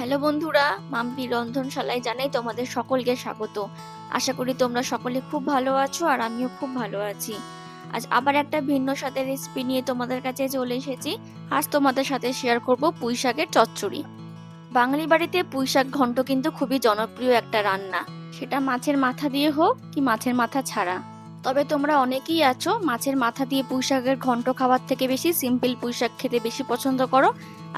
Hello বন্ধুরা, মাম্পি রন্ধনশালায় জানাই তোমাদের সকলকে স্বাগত। আশা করি তোমরা সকলে খুব ভালো আছো আর আমিও খুব ভালো আছি। আজ আবার একটা ভিন্ন স্বাদের রেসিপি নিয়ে তোমাদের কাছে চলে এসেছি। আজ তোমাদের সাথে শেয়ার করব পুঁই শাকের চচ্চড়ি। বাঙালি বাড়িতে পুঁই শাক ঘন্ট কিন্তু খুবই জনপ্রিয় একটা রান্না। সেটা মাছের মাথা দিয়ে হোক কি মাছের মাথা ছাড়া। তবে তোমরা অনেকেই আছো, মাছের মাথা দিয়ে পুঁই শাকের ঘন্ট খাওয়ার থেকে বেশি সিম্পল পুঁই শাক খেতে বেশি পছন্দ করো।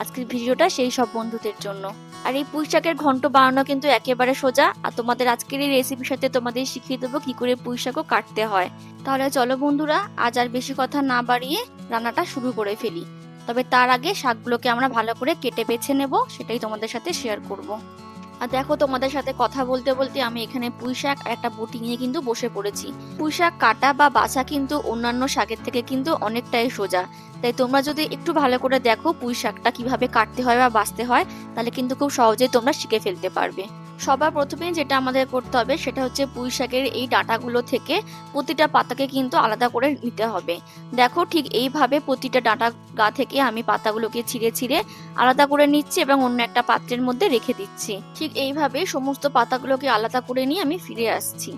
আজকের ভিডিওটা সেই সব বন্ধুদের জন্য। আর এই পুঁই শাকের ঘন্ট বানানো কিন্তু একেবারে সোজা। আর তোমাদের আজকের এই রেসিপির সাথে তোমাদের শিখিয়ে দেবো কি করে পুঁই শাকও কাটতে হয়। তাহলে চলো বন্ধুরা, আজ আর বেশি কথা না বাড়িয়ে রান্নাটা শুরু করে ফেলি। তবে তার আগে শাকগুলোকে আমরা ভালো করে কেটে বেছে নেব, সেটাই তোমাদের সাথে শেয়ার করব। আর দেখো তোমাদের সাথে কথা বলতে বলতে আমি এখানে পুঁই শাক একটা বটি নিয়ে কিন্তু বসে পড়েছি। পুঁই শাক কাটা বা বাছা কিন্তু অন্যান্য শাকের থেকে কিন্তু অনেকটাই সোজা। তাই তোমরা যদি একটু ভালো করে দেখো পুঁই শাকটা কীভাবে কাটতে হয় বা বাঁচতে হয়, তাহলে কিন্তু খুব সহজেই তোমরা শিখে ফেলতে পারবে। সবার প্রথমে যেটা আমাদের করতে হবে সেটা হচ্ছে পুঁই শাকের এই ডাঁটাগুলো থেকে প্রতিটা পাতাকে কিন্তু আলাদা করে নিতে হবে। দেখো ঠিক এইভাবে প্রতিটা ডাঁটা গা থেকে আমি পাতাগুলোকে ছিঁড়ে ছিঁড়ে আলাদা করে নিচ্ছি এবং অন্য একটা পাত্রের মধ্যে রেখে দিচ্ছি। ঠিক এইভাবে সমস্ত পাতাগুলোকে আলাদা করে নিয়ে আমি ফিরে আসছি।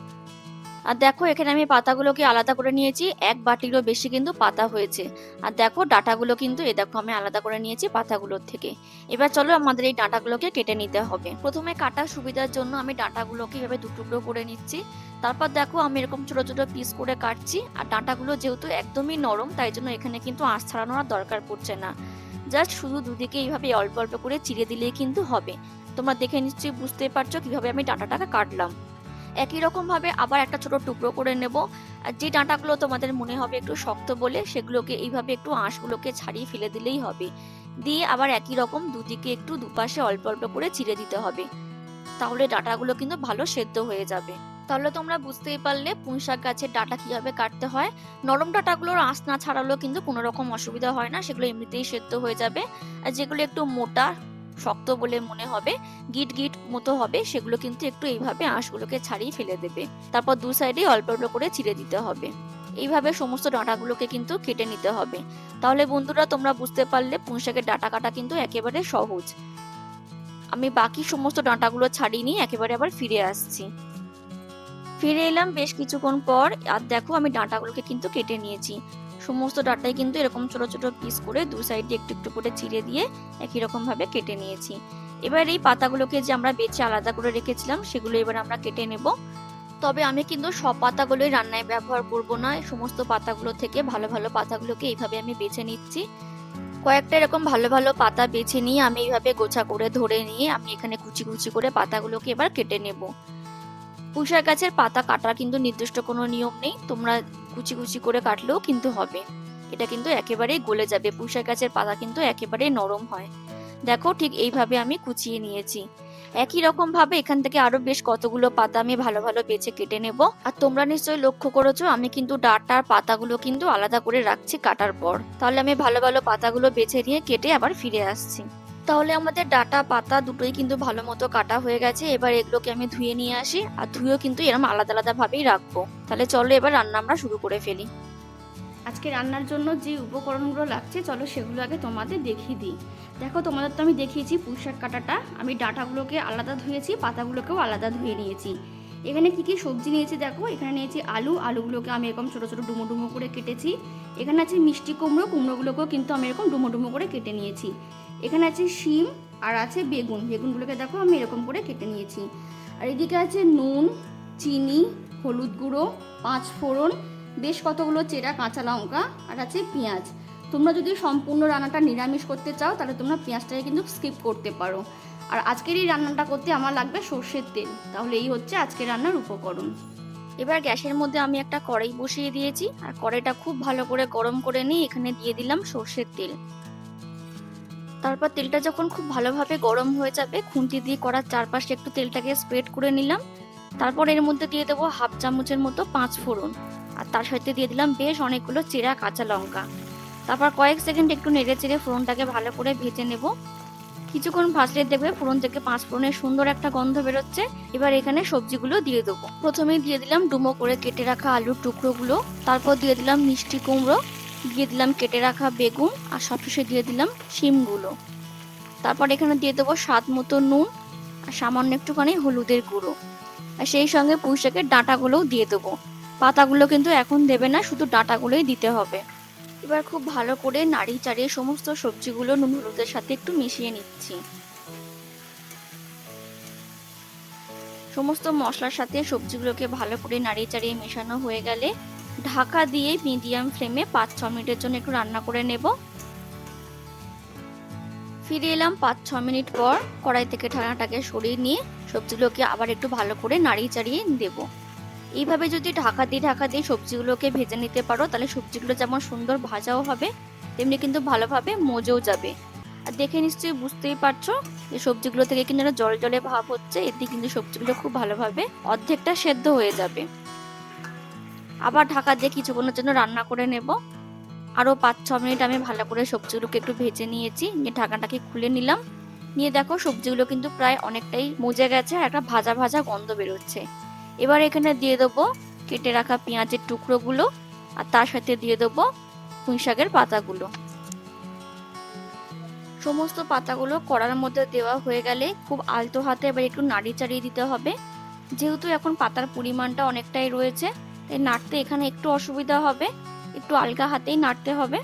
আর দেখো, এখানে আমি পাতাগুলোকে আলাদা করে নিয়েছি। এক বাটিরও বেশি কিন্তু পাতা হয়েছে। আর দেখো, ডাঁটাগুলো কিন্তু, এ দেখো, আমি আলাদা করে নিয়েছি পাতাগুলোর থেকে। এবার চলো, আমাদের এই ডাঁটাগুলোকে কেটে নিতে হবে। প্রথমে কাটার সুবিধার জন্য আমি ডাঁটাগুলোকে এভাবে দু টুকরো করে নিচ্ছি। তারপর দেখো, আমি এরকম ছোট ছোট পিস করে কাটছি। আর ডাঁটাগুলো যেহেতু একদমই নরম, তাই জন্য এখানে কিন্তু আঁশ ছাড়ানোর দরকার পড়ছে না। জাস্ট শুধু দুদিকে এইভাবে অল্প অল্প করে চিড়ে দিলেই কিন্তু হবে। তোমরা দেখে নিশ্চয়ই বুঝতেই পারছ কীভাবে আমি ডাঁটাটাকে কাটলাম। একই রকম ভাবে আবার একটা ছোট টুকরো করে নেব। আর যে ডাঁটাগুলো তোমাদের মনে হবে একটু শক্ত বলে, সেগুলোকে এইভাবে একটু আঁশগুলোকে ছাড়িয়ে ফেলে দিলেই হবে। দিয়ে আবার একই রকম দুদিকে একটু দুপাশে অল্প অল্প করে চিড়ে দিতে হবে। তাহলে ডাঁটাগুলো কিন্তু ভালো সেদ্ধ হয়ে যাবে। তাহলে তোমরা বুঝতেই পারলে পুঁই শাক গাছের ডাটা কীভাবে কাটতে হয়। নরম ডাটাগুলোর আঁশ না ছাড়ালেও কিন্তু কোনো রকম অসুবিধা হয় না, সেগুলো এমনিতেই সেদ্ধ হয়ে যাবে। আর যেগুলো একটু মোটা শক্ত বলে মনে হবে, গিট গিট মতো হবে, সেগুলো কিন্তু একটু এইভাবে আঁশগুলোকে ছাড়িয়ে ফেলে দেবে। তারপর দু সাইডে অল্প অল্প করে ছিঁড়ে দিতে হবে। এইভাবে সমস্ত ডাঁটাগুলোকে কিন্তু কেটে নিতে হবে। তাহলে বন্ধুরা, তোমরা বুঝতে পারলে পুঁইশাকের ডাঁটা কাটা কিন্তু একেবারে সহজ। আমি বাকি সমস্ত ডাঁটাগুলো ছাড়িয়ে নিয়ে একেবারে আবার ফিরে আসছি। ফিরে এলাম বেশ কিছুক্ষণ পর, আর দেখো আমি ডাঁটাগুলোকে কিন্তু কেটে নিয়েছি। সমস্ত ডাটাই কিন্তু এরকম ছোট ছোট পিস করে দু সাইডে একটু একটু করে চিড়ে দিয়ে একই রকম ভাবে কেটে নিয়েছি। এবার এই পাতাগুলোকে যে আমরা বেছে আলাদা করে রেখেছিলাম, সেগুলো এবার আমরা কেটে নেব। তবে আমি কিন্তু সব পাতাগুলোই রান্নায় ব্যবহার করব না সমস্ত পাতাগুলো থেকে ভালো ভালো পাতাগুলোকে এইভাবে আমি বেছে নিচ্ছি। কয়েকটা এরকম ভালো ভালো পাতা বেছে নিয়ে আমি এইভাবে গোছা করে ধরে নিয়ে আমি এখানে কুচি কুচি করে পাতাগুলোকে এবার কেটে নেব। পুঁশাক গাছের পাতা কাটার কিন্তু নির্দিষ্ট কোনো নিয়ম নেই, তোমরা কুচি কুচি করে কাটলেও কিন্তু হবে। এটা কিন্তু একেবারেই গলে যাবে। পুঁশাক গাছের পাতা কিন্তু একেবারেই নরম হয়। দেখো ঠিক এইভাবে আমি কুচিয়ে নিয়েছি। একই রকম ভাবে এখান থেকে আরও বেশ কতগুলো পাতা আমি ভালো ভালো বেছে কেটে নেব। আর তোমরা নিশ্চয়ই লক্ষ্য করেছ, আমি কিন্তু ডাটার পাতাগুলো কিন্তু আলাদা করে রাখছি কাটার পর। তাহলে আমি ভালো ভালো পাতাগুলো বেছে নিয়ে কেটে আবার ফিরে আসছি। তাহলে আমাদের ডাটা, পাতা দুটোই কিন্তু ভালো মতো কাটা হয়ে গেছে। এবার এগুলোকে আমি ধুয়ে নিয়ে আসি। আর ধুয়েও কিন্তু এরকম আলাদা আলাদা ভাবেই রাখব। তাহলে চলো এবার রান্না আমরা শুরু করে ফেলি। আজকে রান্নার জন্য যে উপকরণগুলো লাগছে, চলো সেগুলো আগে তোমাদের দেখিয়ে দিই। দেখো, তোমাদের তো আমি দেখিয়েছি পুঁইশাক কাটাটা। আমি ডাটাগুলোকে আলাদা ধুয়েছি, পাতাগুলোকেও আলাদা ধুয়ে নিয়েছি। এখানে কি কি সবজি নিয়েছি দেখো? এখানে নিয়েছি আলু। আলুগুলোকে আমি এরকম ছোটো ছোটো ডুমো ডুমো করে কেটেছি। এখানে আছে মিষ্টি কুমড়ো। কুমড়োগুলোকেও কিন্তু আমি এরকম ডুমো ডুমো করে কেটে নিয়েছি। এখানে আছে শিম আর আছে বেগুন। বেগুনগুলোকে দেখো আমি এরকম করে কেটে নিয়েছি। আর এদিকে আছে নুন, চিনি, হলুদ গুঁড়ো, পাঁচ ফোড়ন, বেশ কতগুলো চেরা কাঁচা লঙ্কা আর আছে পেঁয়াজ। তোমরা যদি সম্পূর্ণ রান্নাটা নিরামিষ করতে চাও, তাহলে তোমরা পেঁয়াজটাকে কিন্তু স্কিপ করতে পারো। আর আজকের এই রান্নাটা করতে আমার লাগবে সর্ষের তেল। তাহলে এই হচ্ছে আজকের রান্নার উপকরণ। এবার গ্যাসের মধ্যে আমি একটা কড়াই বসিয়ে দিয়েছি। আর কড়াইটা খুব ভালো করে গরম করে নিয়ে এখানে দিয়ে দিলাম সর্ষের তেল। তারপর তেলটা যখন খুব ভালোভাবে গরম হয়ে যাবে, খুন্তি দিয়ে করার চারপাশে একটু তেলটাকে স্প্রেড করে নিলাম। তারপর এর মধ্যে দিয়ে দেবো হাফ চামচের মতো পাঁচ ফোড়ন। আর তার সাথে দিয়ে দিলাম বেশ অনেকগুলো চেরা কাঁচা লঙ্কা। তারপর কয়েক সেকেন্ড একটু নেড়ে চেড়ে ফোড়নটাকে ভালো করে ভেজে নেব। কিছুক্ষণ ভাজলে দেখবে ফোড়ন থেকে পাঁচ ফোড়নের সুন্দর একটা গন্ধ বেরোচ্ছে। এবার এখানে সবজিগুলো দিয়ে দেবো। প্রথমেই দিয়ে দিলাম ডুমো করে কেটে রাখা আলুর টুকরোগুলো। তারপর দিয়ে দিলাম মিষ্টি কুমড়ো। দিয়ে দিলাম কেটে রাখা বেগুন আর সবশেষে দিয়ে দিলাম শিমগুলো। তারপর এখানে দিয়ে দেবো স্বাদ মতো নুন আর সামান্য একটুখানি হলুদের গুঁড়ো। আর সেই সঙ্গে পুঁই শাকের ডাঁটাগুলোও দিয়ে দেবো। পাতাগুলো কিন্তু এখন দেবে না, শুধু ডাঁটাগুলোই দিতে হবে। এবার খুব ভালো করে নাড়ি চাড়িয়ে সমস্ত সবজিগুলো নুন হলুদের সাথে একটু মিশিয়ে নিচ্ছি। সমস্ত মশলার সাথে সবজিগুলোকে ভালো করে নাড়িয়ে চাড়িয়ে মেশানো হয়ে গেলে ঢাকা দিয়ে মিডিয়াম ফ্লেমে পাঁচ ছ মিনিটের জন্য একটু রান্না করে নেব। ফিরে এলাম পাঁচ ছ মিনিট পর কড়াই থেকে ঢাকনাটাকে সরিয়ে নিয়ে সবজিগুলোকে আবার একটু ভালো করে নাড়িয়ে চাড়িয়ে দেব। এইভাবে যদি ঢাকা দিয়ে ঢাকা দিয়ে সবজিগুলোকে ভেজে নিতে পারো, তাহলে সবজিগুলো যেমন সুন্দর ভাজাও হবে, তেমনি কিন্তু ভালোভাবে মজেও যাবে। আর দেখে নিশ্চয়ই বুঝতেই পারছ যে সবজিগুলো থেকে কিন্তু জল জলে ভাব হচ্ছে, এতে কিন্তু সবজিগুলো খুব ভালোভাবে অর্ধেকটা সেদ্ধ হয়ে যাবে। আবার ঢাকা দিয়ে কিছুক্ষণের জন্য রান্না করে নেব। আরও পাঁচ ছ মিনিট আমি ভালো করে সবজিগুলোকে একটু ভেজে নিয়েছি। নিয়ে ঢাকাটাকে খুলে নিলাম। নিয়ে দেখো সবজিগুলো কিন্তু প্রায় অনেকটাই মজে গেছে আর একটা ভাজা ভাজা গন্ধ বেরোচ্ছে। এবার এখানে দিয়ে দেবো কেটে রাখা পেঁয়াজের টুকরোগুলো আর তার সাথে দিয়ে দেবো পুঁই শাকের পাতাগুলো। সমস্ত পাতাগুলো কড়ার মধ্যে দেওয়া হয়ে গেলে খুব আলতো হাতে এবার একটু নাড়ি চাড়িয়ে দিতে হবে। যেহেতু এখন পাতার পরিমাণটা অনেকটাই রয়েছে তাই নাড়তে এখানে একটু অসুবিধা হবে। একটু আলগা হাতেই নাড়তে হবে।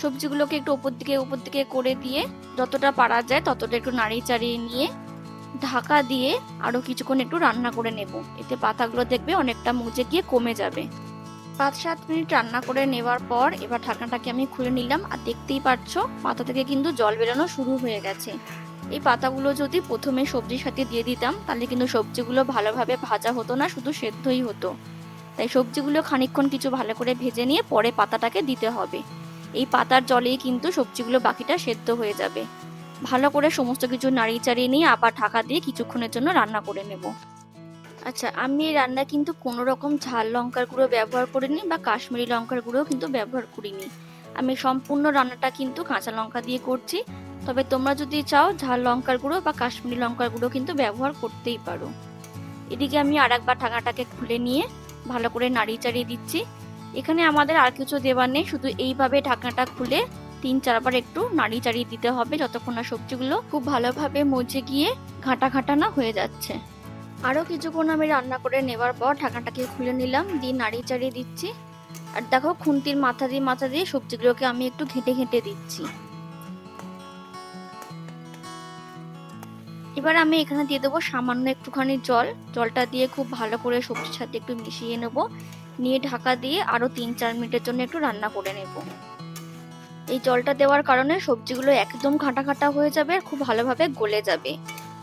সবজিগুলোকে একটু ওপর দিকে উপর দিকে করে দিয়ে যতটা পারা যায় ততটা একটু নাড়িয়ে চাড়িয়ে নিয়ে ঢাকা দিয়ে আরও কিছুক্ষণ একটু রান্না করে নেব। এতে পাতাগুলো দেখবে অনেকটা মুজে গিয়ে কমে যাবে। পাঁচ সাত মিনিট রান্না করে নেওয়ার পর এবার ঢাকনাটাকে আমি খুলে নিলাম। আর দেখতেই পাচ্ছ, পাতা থেকে কিন্তু জল বেরোনো শুরু হয়ে গেছে। এই পাতাগুলো যদি প্রথমে সবজির সাথে দিয়ে দিতাম, তাহলে কিন্তু সবজিগুলো ভালোভাবে ভাজা হতো না, শুধু সেদ্ধই হতো। তাই সবজিগুলো খানিকক্ষণ কিছু ভালো করে ভেজে নিয়ে পরে পাতাটাকে দিতে হবে। এই পাতার জলেই কিন্তু সবজিগুলো বাকিটা সেদ্ধ হয়ে যাবে। ভালো করে সমস্ত কিছু নাড়িয়ে চাড়িয়ে নিয়ে আবার ঢাকা দিয়ে কিছুক্ষণের জন্য রান্না করে নেব। আচ্ছা আমি এই রান্না কিন্তু কোনো রকম ঝাল লঙ্কার গুঁড়ো ব্যবহার করিনি বা কাশ্মীরি লঙ্কার গুঁড়ো কিন্তু ব্যবহার করিনি। আমি সম্পূর্ণ রান্নাটা কিন্তু কাঁচা লঙ্কা দিয়ে করছি। তবে তোমরা যদি চাও ঝাল লঙ্কার গুঁড়ো বা কাশ্মীরি লঙ্কার গুঁড়ো কিন্তু ব্যবহার করতেই পারো। এদিকে আমি আর একবার ঢাকাটাকে খুলে নিয়ে ভালো করে নাড়িয়ে চাড়িয়ে দিচ্ছি। এখানে আমাদের আর কিছু দেওয়ার নেই, শুধু এইভাবে ঢাকনাটা খুলে তিন চারবার একটু নাড়িয়ে চাড়িয়ে দিতে হবে যতক্ষণ না সবজিগুলো খুব ভালোভাবে মজে গিয়ে ঘাটা ঘাটা না হয়ে যাচ্ছে। আরও কিছুক্ষণ আমি রান্না করে নেবার পর ঢাকনাটাকে খুলে নিলাম, দিয়ে নাড়িয়ে চাড়িয়ে দিচ্ছি। আর দেখো, খুন্তির মাথা দিয়ে মাথা দিয়ে সবজিগুলোকে আমি একটু ঘেঁটে ঘেঁটে দিচ্ছি। এবার আমি এখানে দিয়ে দেবো সামান্য একটুখানি জল। জলটা দিয়ে খুব ভালো করে সবজির সাথে একটু মিশিয়ে নেব। নিয়ে ঢাকা দিয়ে আরও তিন চার মিনিটের জন্য একটু রান্না করে নেব। এই জলটা দেওয়ার কারণে সবজিগুলো একদম ঘাটা ঘাটা হয়ে যাবে আর খুব ভালোভাবে গলে যাবে।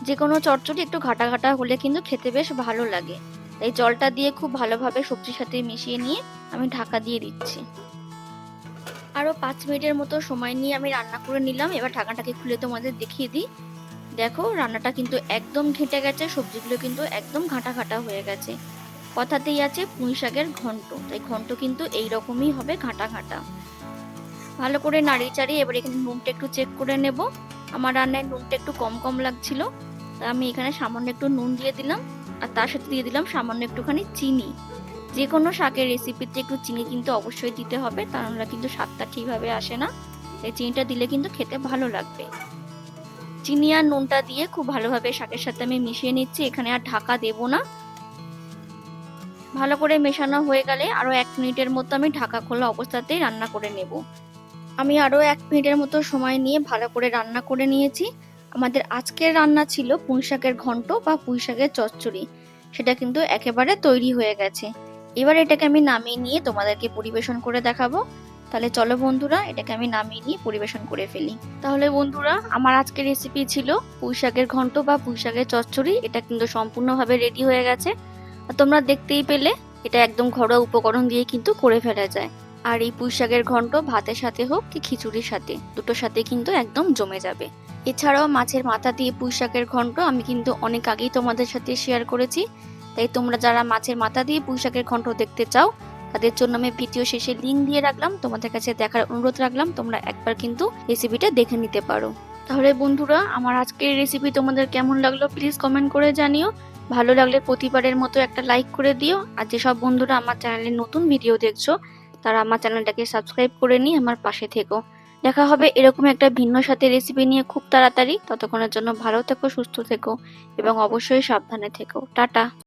যে কোনো চটচটি একটু ঘাটা ঘাটা হলে কিন্তু খেতে বেশ ভালো লাগে। তাই জলটা দিয়ে খুব ভালোভাবে সবজির সাথে মিশিয়ে নিয়ে আমি ঢাকা দিয়ে দিচ্ছি। আরও পাঁচ মিনিটের মতো সময় নিয়ে আমি রান্না করে নিলাম। এবার ঢাকাটাকে খুলে তোমাদের দেখিয়ে দিই। দেখো, রান্নাটা কিন্তু একদম ঘেঁটে গেছে, সবজিগুলো কিন্তু একদম ঘাটা ঘাটা হয়ে গেছে। কথাতেই আছে, পুঁই শাকের ঘন্ট। তাই ঘন্ট কিন্তু এই রকমই হবে, ঘাটা ঘাটা। ভালো করে নাড়িয়ে চাড়িয়ে এবার এখানে নুনটা একটু চেক করে নেব। আমার রান্নায় নুনটা একটু কম কম লাগছিল তাই আমি এখানে সামান্য একটু নুন দিয়ে দিলাম, আর তার সাথে দিয়ে দিলাম সামান্য একটুখানি চিনি। যে কোনো শাকের রেসিপিতে একটু চিনি কিন্তু অবশ্যই দিতে হবে তা নাহলে কিন্তু স্বাদটা ঠিকভাবে আসে না। এই চিনিটা দিলে কিন্তু খেতে ভালো লাগবে। চিনি আর নুনটা দিয়ে খুব ভালোভাবে শাকের সাথে আমি মিশিয়ে নিচ্ছি, এখানে আর ঢাকা দেব না। ভালো করে মেশানো হয়ে গেলে আরও এক মিনিটের মতো আমি ঢাকা খোলা অবস্থাতেই রান্না করে নেব। আমি আরও এক মিনিটের মতো সময় নিয়ে ভালো করে রান্না করে নিয়েছি। আমাদের আজকের রান্না ছিল পুঁই শাকের ঘন্ট বা পুঁই শাকের চচ্চড়ি। সেটা কিন্তু একেবারে তৈরি হয়ে গেছে। এবার এটাকে আমি নামিয়ে নিয়ে তোমাদেরকে পরিবেশন করে দেখাবো। তাহলে চলো বন্ধুরা, এটাকে আমি নামিয়ে নিয়ে পরিবেশন করে ফেলি। তাহলে বন্ধুরা, আমার আজকের রেসিপি ছিল পুঁই শাকের ঘন্ট বা পুঁই শাকের চচ্চড়ি। এটা কিন্তু সম্পূর্ণভাবে রেডি হয়ে গেছে। আর তোমরা দেখতেই পেলে, এটা একদম ঘরোয়া উপকরণ দিয়ে কিন্তু করে ফেলা যায়। আর এই পুঁই শাকের ঘন্ট ভাতের সাথে হোক কি খিচুড়ির সাথে, দুটোর সাথে কিন্তু একদম জমে যাবে। এছাড়াও মাছের মাথা দিয়ে পুঁই শাকের ঘন্ট আমি কিন্তু অনেক আগেই তোমাদের সাথে শেয়ার করেছি। তাই তোমরা যারা মাছের মাথা দিয়ে পুঁই শাকের ঘন্ট দেখতে চাও তাদের জন্য আমি ভিডিও শেষে লিঙ্ক দিয়ে রাখলাম। তোমাদের কাছে দেখার অনুরোধ রাখলাম। তোমরা একবার কিন্তু রেসিপিটা দেখে নিতে পারো। তাহলে বন্ধুরা, আমার আজকের রেসিপি তোমাদের কেমন লাগল প্লিজ কমেন্ট করে জানিও। ভালো লাগলে প্রতিবারের মতো একটা লাইক করে দিও। আর যেসব বন্ধুরা আমার চ্যানেলে নতুন ভিডিও দেখছ, তারা আমার চ্যানেলটাকে সাবস্ক্রাইব করে নিয়ে আমার পাশে থেকো। দেখা হবে এরকম একটা ভিন্ন সাথে রেসিপি নিয়ে খুব তাড়াতাড়ি। ততক্ষণের জন্য ভালো থেকো, সুস্থ থেকো এবং অবশ্যই সাবধানে থেকো। টাটা!